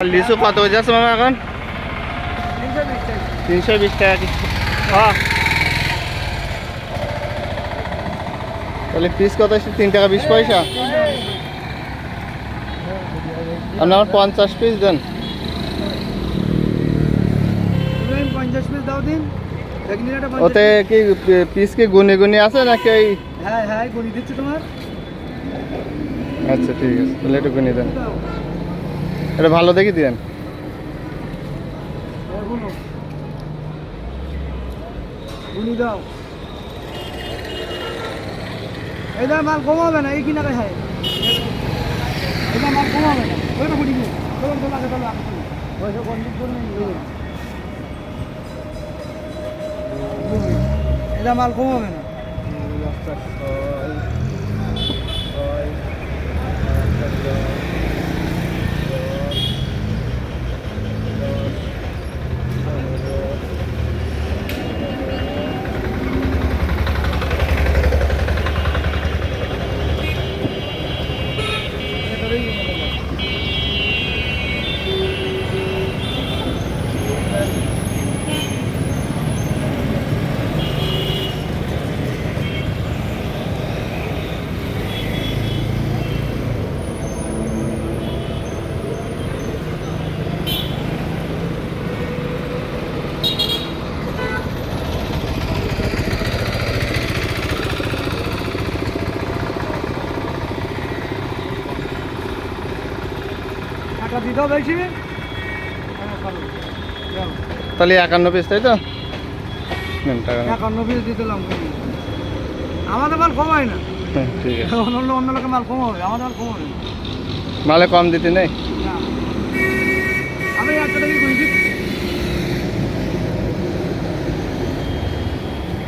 লিচু কত হয়ে যাচ্ছে মামা এখন? তিনশো বিশ টাকা হ্যাঁ তাহলে পিস কত আসছে তিন টাকা বিশ পয়সা? আপনি আমার পঞ্চাশ পিস দেন। পঞ্চাশ পিস দাও দিন ওতে কি পিস কি গুনি গুনি আছে নাকি হ্যাঁ হ্যাঁ গণি দিচ্ছি তোমার। আচ্ছা ঠিক আছে তাহলে একটু গুনি দেন। এটা ভালো দেখি দাও। এটা মাল কমাবে না এই কিনা খাই এটা মাল কমাবে না। ওইটা দিও চলো চলো আগে চলো আগে চলো। করলে এটা মাল কমাবে না। হ্যাঁ, তাহলে একান্ন পিস তাই তো? একান্ন পিস আমাদের মাল না। হ্যাঁ, ঠিক আছে। অন্য অন্য লোকের মাল আমাদের মালে কম দিতে নেই? আমি